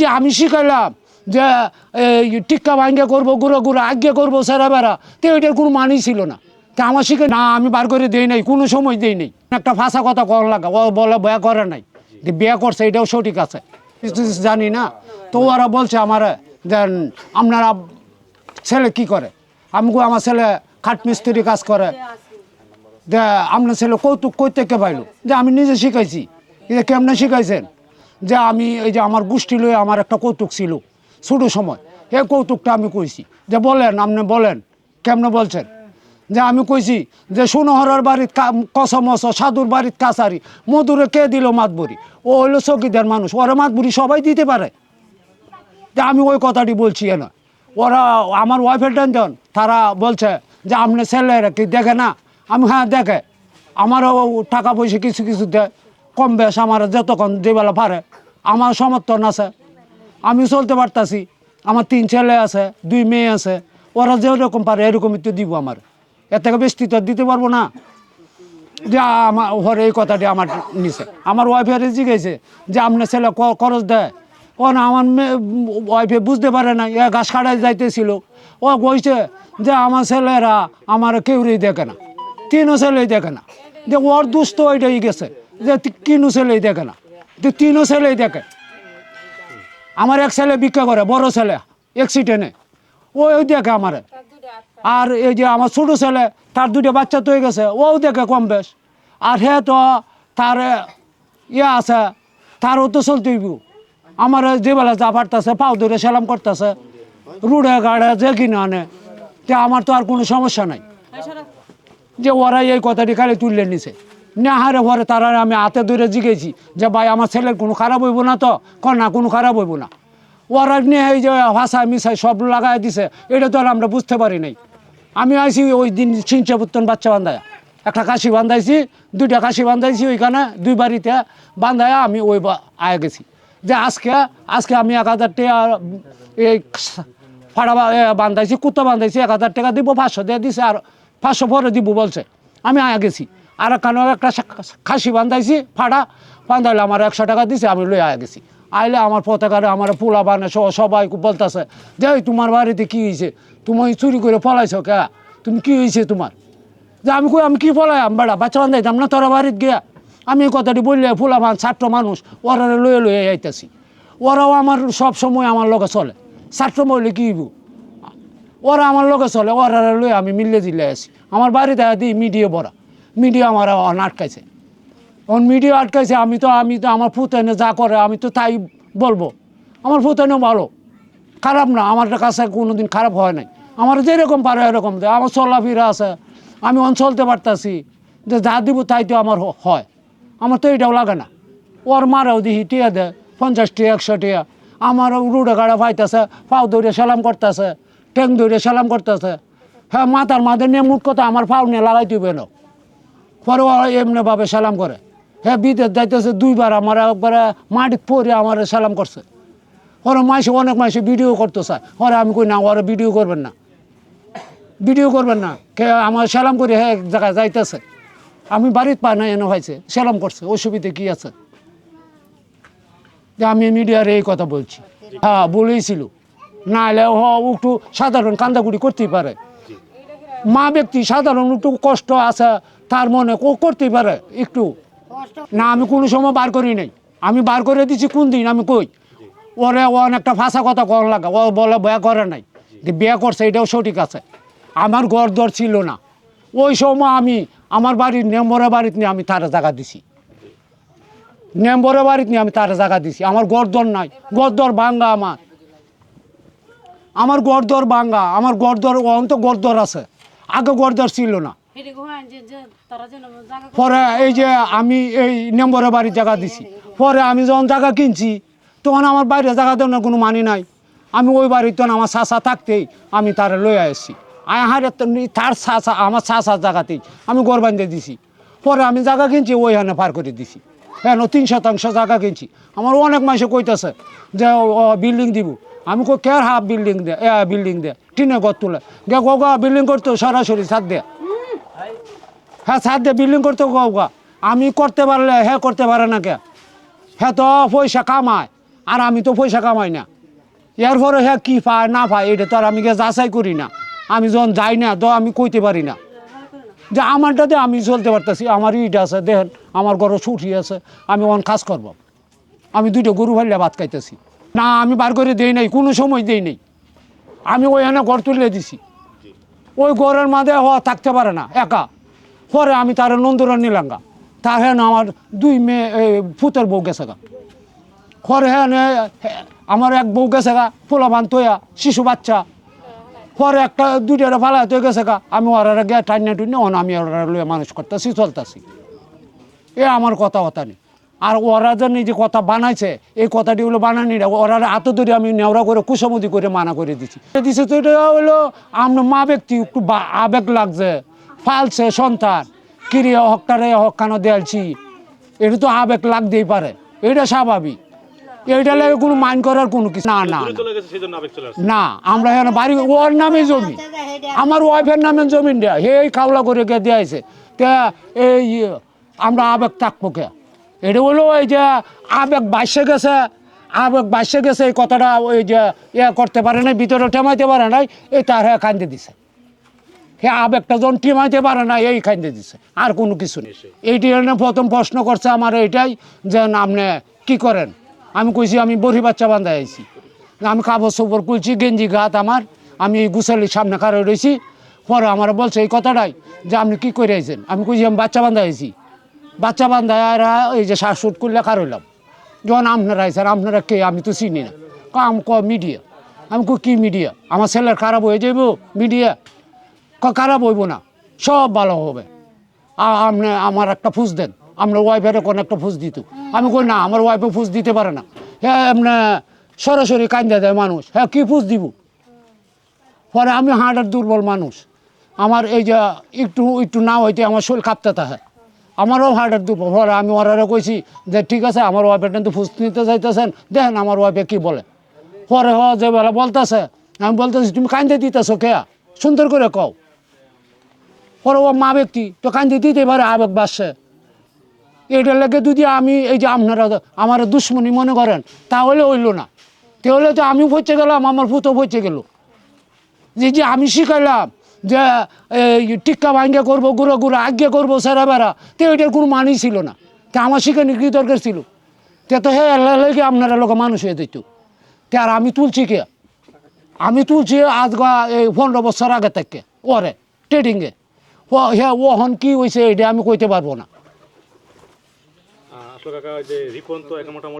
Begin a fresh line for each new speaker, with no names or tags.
যে আমি শিখাইলাম যে এই টিক্কা ভাঙ্গে করব, গুঁড়ো গুঁড়ো আজ্ঞে করব, সেরা বেড়া। তো এটার কোনো মানই ছিল না। তা আমার শিখে, না, আমি বার করে দেই নাই, কোনো সময় দেই নাই। একটা ফাঁসা কথা কর লাগা, ও বলে, বিয়া করে নাই। যে বিয়ে করছে, এটাও সঠিক আছে। জানি না। তো ওরা বলছে আমার, দেন, আপনারা ছেলে কি করে? আমি আমার ছেলে খাট মিস্ত্রি কাজ করে। যে আপনার ছেলে কৌতুক কই থেকে পাইলো? যে আমি নিজে শিখাইছি। কেমনে শিখাইছেন? যে আমি, এই যে আমার গোষ্ঠী লয়ে আমার একটা কৌতুক ছিল ছোটো সময়। এই কৌতুকটা আমি কইছি। যে বলেন, আপনি বলেন, কেমনে বলছেন? যে আমি কইছি যে সোনহরার বাড়ির কসমস সাধুর বাড়ির কাছারি, মধুরে কে দিল মাতবরি? ও হইল চকিদার মানুষ, ওরা মাতবরি সবাই দিতে পারে। যে আমি ওই কথাটি বলছি না ওরা, আমার ওয়াইফের টেনজন তারা বলছে যে, আপনি ছেলেরা কি দেখে না? আমি হ্যাঁ দেখে। আমারও টাকা পয়সা কিছু কিছু দেয়। কম বেশ আমার যতক্ষণ যেবেলা পারে আমার সমর্থন আছে। আমি চলতে পারতাছি, আমার তিন ছেলে আছে, দুই মেয়ে আছে, ওরা যেরকম পারে এরকমই তো দিব আমার। এর থেকে বেশি তো দিতে পারব না। যে আমার ঘরে এই কথাটি আমার নিছে। আমার ওয়াইফের জিজ্ঞেসে যে আপনার ছেলে খরচ দেয়? ও না, আমার মেয়ে ওয়াইফে বুঝতে পারে না এ ঘাস কাটাই যাইতেছিল। ও কইছে যে আমার ছেলেরা আমার কেউরেই দেখে না, তিনও ছেলেই দেখে না। যে ওর দুস্থ ওইটাই গেছে। যে তি- ছেলেই দেখে না। যে তিনও ছেলেই দেখে। আমার এক ছেলে ভিক্ষা করে, বড় ছেলে অ্যাক্সিডেন্টে ও ওই দেখে আমারে। আর এই যে আমার ছোটো ছেলে, তার দুটো বাচ্চা তো হয়ে গেছে ও দেখে কম বেশ। আর হে তো, তার ইয়ে আছে, তারও তো চলতেই আমার যে বেলা যা পারতেছে, পাও ধরে সেলাম করতেছে। রুড়ে গাড়ে যে কিনে আনে, তে আমার তো আর কোনো সমস্যা নাই। যে ওরা এই কথাটি খালি তুললে নিছে। না হারে ঘরে তারা আমি হাতে ধরে জিগেছি যে ভাই, আমার ছেলের কোনো খারাপ হইব না তো, কর না, কোনো খারাপ হইব না। ওরা নিয়ে এই যে ভাষা মিশাই সব লাগাই দিছে, এটা তো আর আমরা বুঝতে পারি নাই। আমি আইছি ওই দিন সিঞ্চে পুত্তন বাচ্চা বান্ধায়। একটা কাশি বান্ধাইছি, দুইটা কাশি বান্ধাইছি ওইখানে, দুই বাড়িতে বান্ধায় আমি ওই আয়া গেছি। যে আজকে আজকে আমি এক হাজার টাকা এই ফাড়া বান্ধাইছি, কুত্তা বান্ধাইছি, এক হাজার টাকা দিব, পাঁচশো দিয়ে দিছে, আর পাঁচশো পরে দিব বলছে। আমি আয়া গেছি। আর কানো একটা খাসি বান্ধাইছি ফাড়া বান্ধাইলে আমার একশো টাকা দিছে আমি লই আয়া গেছি। আইলে আমার পতাকারে আমার পোলা বানে সবাই বলতেছে যে "এই, তোমার বাড়িতে কী হয়েছে তুমি চুরি করে পলাইছো কে? তুমি কী হয়েছে তোমার? যে আমি কই আমি কি পলাইম বেড়া? বাচ্চা বান্ধাইতাম না তোরা বাড়িতে গিয়া? আমি এই কথাটি বললে ফুলা মান ছাত্র মানুষ ওরা লয়ে লয়ে আইতেছি ওরাও আমার সব সময় আমার লগে চলে। ছাত্র মহিলে কি? ওরা আমার লগে চলে ওরা লয়ে আমি মিললে দিলে আসি আমার বাড়িতে দিই মিডিয়া বড়া মিডিয়া আমার অন আটকাইছে। অন মিডিয়া আটকাইছে, আমি তো আমি তো আমার ফুতেনে যা করে, আমি তো তাই বলব। আমার ফুতেনে ভালো। খারাপ না, আমার কাছে কোনো দিন খারাপ হয় নাই। আমার যেরকম পারে এরকম দেয়। আমার চলাফেরা আছে। আমি অন চলতে পারতাছি। যে যা দিব তাই তো আমার হয়। আমার তো এটাও লাগে না। ওর মারাও দিহি টিয়া দেয় পঞ্চাশ টিয়া, একশো টিয়া। আমার রুডে গাড়া পাইতেছে পাও দৌড়ে সালাম করতেছে ট্যাং দৌড়ে সালাম করতেছে। হ্যাঁ মাথার মাঝে নিয়ে মুখ কথা, আমার পাও নিয়ে লাগাই না। পরে ওরা এমনি ভাবে সালাম করে। হ্যাঁ বিদেশ যাইতেছে দুইবার আমার, একবারে মাটিত পরে আমার সালাম করছে। ওরা মাসে অনেক মাসে ভিডিও করতে চায় ওরা আমি কই না, ওরা ভিডিও করবেন না। ভিডিও করবেন না। কে আমার সালাম করে হ্যাঁ এক জায়গায় যাইতেছে। আমি বাড়িতে পাই না এনে হয়েছে সালাম করছে, অসুবিধে কি আছে? যে আমি মিডিয়ার এই কথা বলছি। হ্যাঁ বলেইছিল। না হলে হ একটু সাধারণ কান্দাকুড়ি করতেই পারে। মা ব্যক্তি সাধারণ একটু কষ্ট আছে, তার মনে ও করতেই পারে একটু। না, আমি কোনো সময় বার করি নাই। আমি বার করে দিছি, কোন দিন? আমি কই? ওরে অনেকটা ভাষা কথা কর লাগা। ও বলে, বিয়ে করে নাই। বিয়ে করছে, এটাও সঠিক আছে। আমার ঘর দর ছিল না। ওই সময় আমি, আমার বাড়ির নেম্বরে বাড়িতে নিয়ে আমি তার জায়গা দিছি। নেম্বরে বাড়িতে নিয়ে আমি তার জায়গা দিছি। আমার গরদর নাই। গরদর ভাঙ্গা আমার। আমার গরদর ভাঙ্গা আমার গরদর অন্ত গরদর আছে। আগে গরদর ছিল না। পরে এই যে আমি এই নম্বরে বাড়ির জায়গা দিছি। পরে আমি যখন জায়গা কিনছি তখন আমার বাইরে জায়গা দেওয়ার কোনো মানি নাই। আমি ওই বাড়ির তখন আমার চাষা থাকতেই আমি তার লয়ে আসছি আয় হারে তার চাষা আমার চাষার জায়গাতেই আমি গড় বান্ধে দিছি। পরে আমি জায়গা কিনছি ওইখানে পার করে দিছি। হ্যাঁ তিন শতাংশ জায়গা কিনছি। আমার অনেক মাসে কইতেছে যে বিল্ডিং দিব। আমি কই কেয়ার হাফ বিল্ডিং দে বিল্ডিং দে? টিনে গর তুলে গে গা বিল্ডিং করতো সরাসরি ছাদ দেয়া। হ্যাঁ সাত দিয়ে বিল্ডিং করতে গা। আমি করতে পারলে হ্যাঁ করতে পারে না কে? হ্যাঁ তো পয়সা কামায়, আর আমি তো পয়সা কামাই না। এরপরে হ্যাঁ কী পায়, না পায়, এটা তো আর আমি গিয়ে যাচাই করি না। আমি যখন যাই না, তো আমি কইতে পারি না। যে আমারটাতে আমি চলতে পারতেছি। আমার ইট আছে, দেখেন, আমার ঘরে ছুটি আছে, আমি অন কাজ করব। আমি দুইটা গরু ফাইলে ভাত খাইতেছি। না, আমি বার করে দেই নাই, কোনো সময় দেই নাই। আমি ওইখানে ঘর তুলে দিছি। ওই ঘরের মাঝে হওয়া থাকতে পারে না, একা। পরে আমি তার নন্দুরা নিলাঙ্গা তার হ্যাঁ আমার দুই মেয়ে ফুতের বউ গেছে গা। পরে হ্যাঁ আমার এক বউ গেছে গা পোলা বান তোয়া শিশু বাচ্চা। পরে একটা দুইটা ফালা তো গেছে গা। আমি ওরা গিয়ে টাইনে টুইনে আমি ওরা মানুষ করতেছি, চলতেছি। এ আমার কথা কথা নেই। আর ওরা যে নিজে কথা বানাইছে এই কথাটি হলো বানানি না ওরা হাত ধরে আমি নেওড়া করে কুসমতি করে মানা করে দিছি। দিছে তো এটা হলো আমরা মা ব্যক্তি একটু আবেগ লাগছে ফালছে সন্তান। কিরে হকটারে হকানো দেয়ালছি? এটা তো আবেগ লাগতেই পারে এটা স্বাভাবিক। এইটা লাগে কোনো মাইন্ড করার কোনো কিছু না না। না। আমরা এখানে বাড়ি ওর নামে জমি। আমার ওয়াইফের নামে জমিন দেয়া হে খাওলা করে কে দিয়েছে তা এই আমরা আবেগ থাকব কে? এটা হলো ওই যে আবেগ বাসে গেছে আবেগ বাসে গেছে এই কথাটা ওই যে ইয়ে করতে পারে নাই ভিতরে টেমাইতে পারে নাই এই তার হ্যাঁ কান্দে দিছে। হে আবেগটা যখন টিমাইতে পারে না এই কান্দে দিছে আর কোনো কিছু নেই। এইটি প্রথম প্রশ্ন করছে আমার এইটাই যে আপনি কি করেন? আমি কইছি আমি বড়ি বাচ্চা বান্ধা আইছি। আমি কাপড় চোপড় খুলছি গেঞ্জি গাত আমার আমি এই গুছালির সামনে কারও রয়েছি পরে আমার বলছে এই কথাটাই যে আপনি কি করে আইছেন আমি কইছি আমি বাচ্চা বান্ধা আইছি। বাচ্চা বান্ধা আর এই যে শ্বাসুট করলে কার হইলাম? যখন আপনারা আইসেন আপনারা কে? আমি তো চিনি না। কাম ক মিডিয়া আমি কই কি মিডিয়া আমার ছেলের খারাপ হয়ে যাইব? মিডিয়া ক খারাপ হইব না। সব ভালো হবে। আপনি আমার একটা ফুস দেন। আপনার ওয়াইফের কোন একটা ফুস দিত। আমি কই, না, আমার ওয়াইফে ফুস দিতে পারে না। হ্যাঁ আপনি সরাসরি কান্দা দেয় মানুষ। হ্যাঁ কী ফুস দিব? পরে আমি হার্টের দুর্বল মানুষ। আমার এই যে একটু একটু না হইতে আমার শরীর কাঁপতে থাকে। আমারও হার্টের দুর্বল পরে আমি ওরা কইছি যে, ঠিক আছে, আমার ওয়াইফের কিন্তু ফুস নিতে চাইতেছেন দেখেন আমার ওয়াইফে কি বলে? পরে হ যে বেলা, বলতেছে। আমি বলতেছি, তুমি কান্দে দিতেছো কে? সুন্দর করে কও। পরে ও মা ব্যক্তি, তো কান্দে দিতে পারে আবেগ বাসছে। এটা লেগে যদি আমি এই যে আপনারা আমার দুশ্মনী মনে করেন, তাহলে হইল না। তাহলে তো আমি পচে গেলাম, আমার ফুতো পচে গেল। যে যে আমি শিখাইলাম যে টিক্কা ভাঙ্গে করব, গুঁড়ো গুঁড়ো আজ্ঞে করব, সেরা বেড়া। তো এটার কোনো মানই ছিল না। তা আমার শিখানি কি দরকার ছিল। তে তো হে আল্লাহ লেগে আপনারা লোক মানুষ হয়ে দিত তে আর আমি তুলছি কে? আমি তুলছি আজ এই পনেরো বছর আগে থেকে, ওরে ট্রেডিংয়ে ও হ্যাঁ হন কি হয়েছে এটা আমি কইতে পারব না।